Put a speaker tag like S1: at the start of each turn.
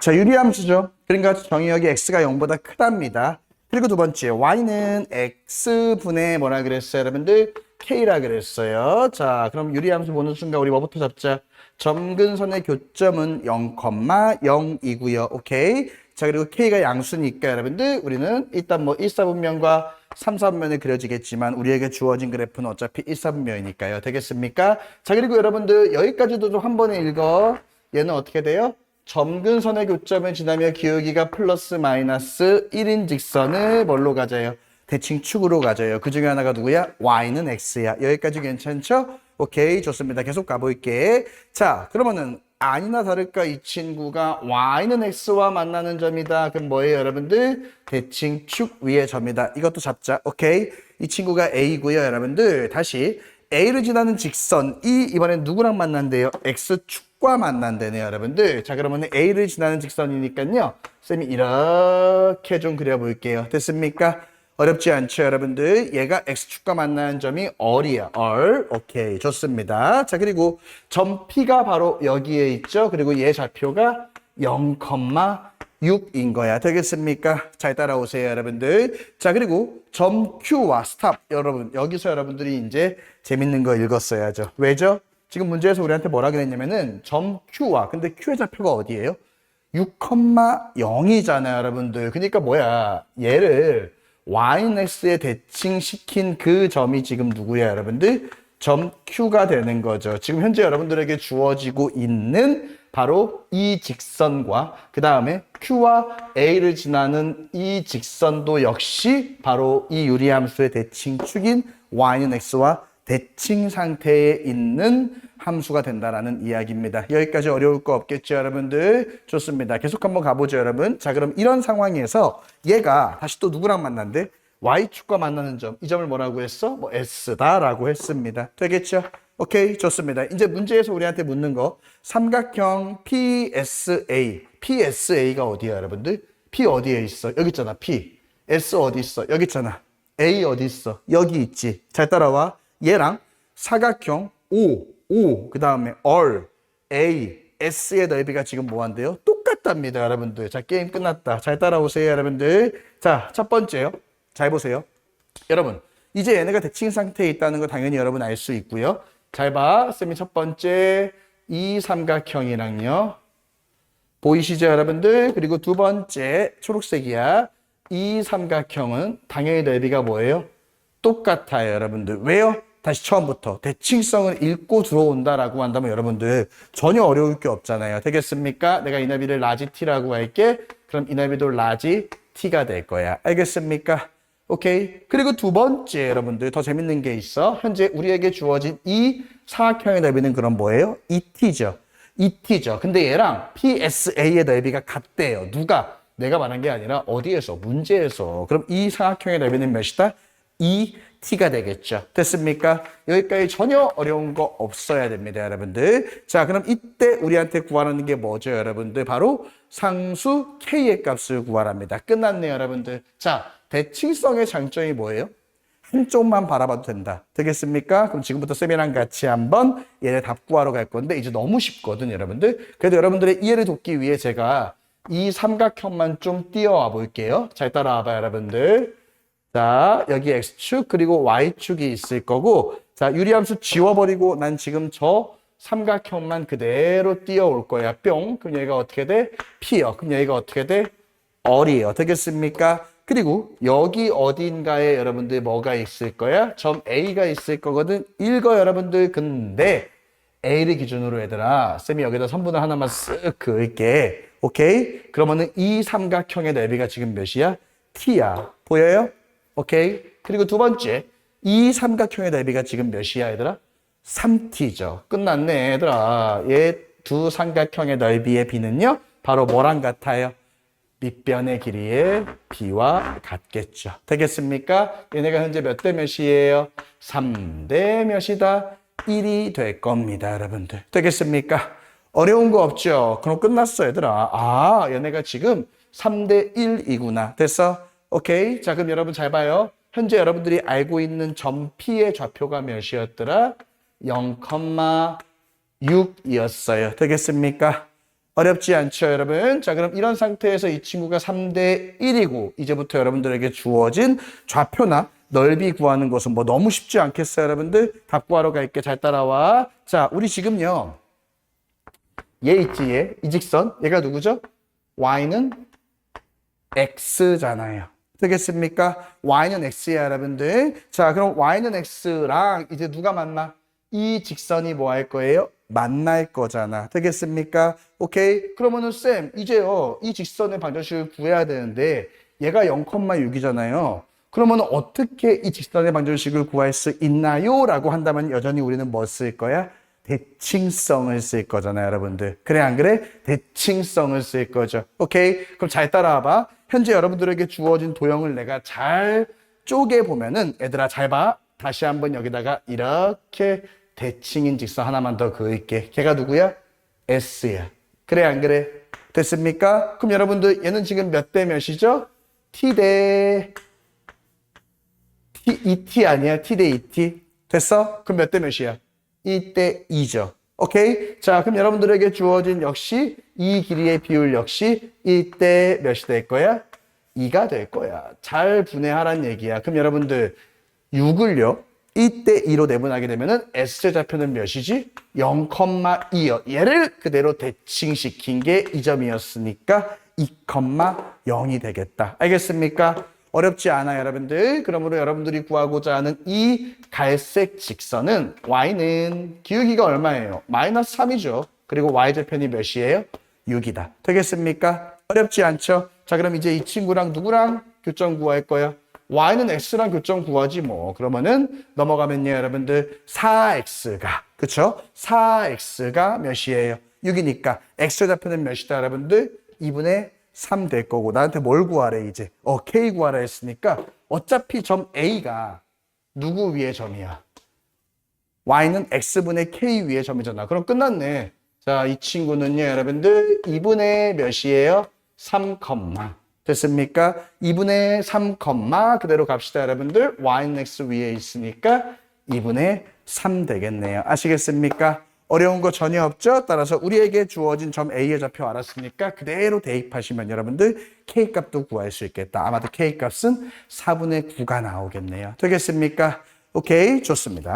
S1: 자, 유리함수죠. 그러니까 정의역이 x가 0보다 크답니다. 그리고 두 번째, y는 x분의 뭐라 그랬어요, 여러분들? k라 그랬어요. 자, 그럼 유리함수 보는 순간 우리 뭐부터 잡자? 점근선의 교점은 0,0이고요. 오케이. 자, 그리고 k가 양수니까 여러분들 우리는 일단 뭐 1, 4분면과 3, 4분면에 그려지겠지만 우리에게 주어진 그래프는 어차피 1, 4분면이니까요. 되겠습니까? 자, 그리고 여러분들 여기까지도 좀 한 번에 읽어. 얘는 어떻게 돼요? 점근선의 교점을 지나며 기울기가 플러스 마이너스 1인 직선을 뭘로 가져요? 대칭 축으로 가져요. 그 중에 하나가 누구야? y는 x야. 여기까지 괜찮죠? 오케이, 좋습니다. 계속 가볼게. 자, 그러면은 아니나 다를까 이 친구가 y는 x와 만나는 점이다. 그럼 뭐예요, 여러분들? 대칭 축 위의 점이다. 이것도 잡자. 오케이. 이 친구가 a고요, 여러분들. 다시 a를 지나는 직선이 이번엔 누구랑 만난대요? x축 과 만난대네요, 여러분들. 자, 그러면 a를 지나는 직선이니까요. 쌤이 이렇게 좀 그려볼게요. 됐습니까? 어렵지 않죠, 여러분들? 얘가 x축과 만나는 점이 얼이야, 얼. 오케이, 좋습니다. 자, 그리고 점 P가 바로 여기에 있죠. 그리고 얘 좌표가 0,6인 거야. 되겠습니까? 잘 따라오세요, 여러분들. 자, 그리고 점 Q와 스탑. 여러분, 여기서 여러분들이 이제 재밌는 거 읽었어야죠. 왜죠? 지금 문제에서 우리한테 뭐라 그랬냐면은 점 Q와, 근데 Q의 좌표가 어디예요? 6,0이잖아요, 여러분들. 그러니까 뭐야? 얘를 YX에 대칭시킨 그 점이 지금 누구야, 여러분들? 점 Q가 되는 거죠. 지금 현재 여러분들에게 주어지고 있는 바로 이 직선과 그 다음에 Q와 A를 지나는 이 직선도 역시 바로 이 유리함수의 대칭축인 Y는 X와 대칭 상태에 있는 함수가 된다라는 이야기입니다. 여기까지 어려울 거 없겠죠, 여러분들? 좋습니다. 계속 한번 가보죠, 여러분. 자, 그럼 이런 상황에서 얘가 다시 또 누구랑 만난대? Y축과 만나는 점. 이 점을 뭐라고 했어? 뭐 S다라고 했습니다. 되겠죠? 오케이, 좋습니다. 이제 문제에서 우리한테 묻는 거. 삼각형 PSA. PSA가 어디야, 여러분들? P 어디에 있어? 여기 있잖아, P. S 어디 있어? 여기 있잖아. A 어디 있어? 여기 있지. 잘 따라와. 얘랑 사각형 O, O, 그 다음에 R, A, S의 넓이가 지금 뭐 한대요? 똑같답니다, 여러분들. 자, 게임 끝났다. 잘 따라오세요, 여러분들. 자, 첫 번째요. 잘 보세요. 여러분, 이제 얘네가 대칭 상태에 있다는 거 당연히 여러분 알 수 있고요. 잘 봐. 쌤이 첫 번째 이 삼각형이랑요. 보이시죠, 여러분들? 그리고 두 번째 초록색이야. 이 삼각형은 당연히 넓이가 뭐예요? 똑같아요, 여러분들. 왜요? 다시 처음부터 대칭성을 읽고 들어온다라고 한다면 여러분들 전혀 어려울 게 없잖아요. 되겠습니까? 내가 이 나비를 라지 t라고 할게. 그럼 이 나비도 라지 t가 될 거야. 알겠습니까? 오케이. 그리고 두 번째 여러분들 더 재밌는 게 있어. 현재 우리에게 주어진 이 사각형의 넓이는 그럼 뭐예요? ET죠. ET죠. 근데 얘랑 PSA의 넓이가 같대요. 누가? 내가 말한 게 아니라 어디에서? 문제에서. 그럼 이 사각형의 넓이는 몇이다? 2t가 되겠죠. 됐습니까? 여기까지 전혀 어려운 거 없어야 됩니다, 여러분들. 자, 그럼 이때 우리한테 구하라는 게 뭐죠, 여러분들? 바로 상수 k의 값을 구하랍니다. 끝났네요, 여러분들. 자, 대칭성의 장점이 뭐예요? 한쪽만 바라봐도 된다. 되겠습니까? 그럼 지금부터 쌤이랑 같이 한번 얘네 답 구하러 갈 건데 이제 너무 쉽거든, 여러분들. 그래도 여러분들의 이해를 돕기 위해 제가 이 삼각형만 좀 띄워와 볼게요. 잘 따라와봐요, 여러분들. 자, 여기 X축 그리고 Y축이 있을 거고 자, 유리함수 지워버리고 난 지금 저 삼각형만 그대로 띄워올 거야. 뿅. 그럼 얘가 어떻게 돼? P요. 그럼 얘가 어떻게 돼? 얼이에요. 되겠습니까? 그리고 여기 어딘가에 여러분들 뭐가 있을 거야? 점 A가 있을 거거든. 읽어 여러분들. 근데 A를 기준으로 얘들아 쌤이 여기다 선분을 하나만 쓱 그을게. 오케이? 그러면은 이 삼각형의 넓이가 지금 몇이야? T야. 보여요? 오케이? 그리고 두 번째, 이 삼각형의 넓이가 지금 몇이야, 얘들아? 3t죠. 끝났네, 얘들아. 얘 두 삼각형의 넓이의 비는요, 바로 뭐랑 같아요? 밑변의 길이의 b와 같겠죠. 되겠습니까? 얘네가 현재 몇 대 몇이에요? 3대 몇이다? 1이 될 겁니다, 여러분들. 되겠습니까? 어려운 거 없죠? 그럼 끝났어, 얘들아. 아, 얘네가 지금 3대 1이구나. 됐어? 오케이. 자, 그럼 여러분 잘 봐요. 현재 여러분들이 알고 있는 점 P의 좌표가 몇이었더라? 0,6이었어요. 되겠습니까? 어렵지 않죠, 여러분? 자, 그럼 이런 상태에서 이 친구가 3대 1이고, 이제부터 여러분들에게 주어진 좌표나 넓이 구하는 것은 뭐 너무 쉽지 않겠어요, 여러분들? 답 구하러 갈게. 잘 따라와. 자, 우리 지금요. 얘 있지, 얘. 이 직선. 얘가 누구죠? y는 x잖아요. 되겠습니까? y는 x야, 여러분들. 자, 그럼 y는 x랑 이제 누가 만나? 이 직선이 뭐 할 거예요? 만날 거잖아. 되겠습니까? 오케이. 그러면은 쌤, 이제요. 이 직선의 방정식을 구해야 되는데 얘가 0,6이잖아요. 그러면 어떻게 이 직선의 방정식을 구할 수 있나요? 라고 한다면 여전히 우리는 뭐 쓸 거야? 대칭성을 쓸 거잖아요, 여러분들. 그래, 안 그래? 대칭성을 쓸 거죠. 오케이? 그럼 잘 따라와 봐. 현재 여러분들에게 주어진 도형을 내가 잘 쪼개보면은, 얘들아, 잘 봐. 다시 한번 여기다가 이렇게 대칭인 직선 하나만 더 그을게. 걔가 누구야? S야. 그래, 안 그래? 됐습니까? 그럼 여러분들, 얘는 지금 몇 대 몇이죠? T대 T, 2T 아니야? T 대 2T. 됐어? 그럼 몇 대 몇이야? 2대 2죠. 오케이? 자, 그럼 여러분들에게 주어진 역시 이 길이의 비율 역시 1대 몇이 될 거야? 2가 될 거야. 잘 분해하란 얘기야. 그럼 여러분들 6을요. 1대 2로 내분하게 되면은 S제좌표는 몇이지? 0,2요. 얘를 그대로 대칭시킨 게이 점이었으니까 2,0이 되겠다. 알겠습니까? 어렵지 않아요, 여러분들. 그러므로 여러분들이 구하고자 하는 이 갈색 직선은 y는 기울기가 얼마예요? 마이너스 3이죠. 그리고 y절편이 몇이에요? 6이다. 되겠습니까? 어렵지 않죠? 자, 그럼 이제 이 친구랑 누구랑 교점 구할 거야? y는 x랑 교점 구하지 뭐. 그러면은 넘어가면요, 여러분들 4x가 그쵸? 4x가 몇이에요? 6이니까 x좌표는 몇이다, 여러분들? 2분의 3 될 거고 나한테 뭘 구하래 이제? 어 k 구하라 했으니까 어차피 점 a가 누구 위의 점이야? Y는 x분의 k 위의 점이잖아. 그럼 끝났네. 자이 친구는요 여러분들 2분의 몇이에요? 3, 됐습니까? 2분의 3, 그대로 갑시다 여러분들. Y는 x 위에 있으니까 2분의 3 되겠네요. 아시겠습니까 어려운 거 전혀 없죠? 따라서 우리에게 주어진 점 A의 좌표 알았으니까 그대로 대입하시면 여러분들 K 값도 구할 수 있겠다. 아마도 K 값은 4분의 9가 나오겠네요. 되겠습니까? 오케이, 좋습니다.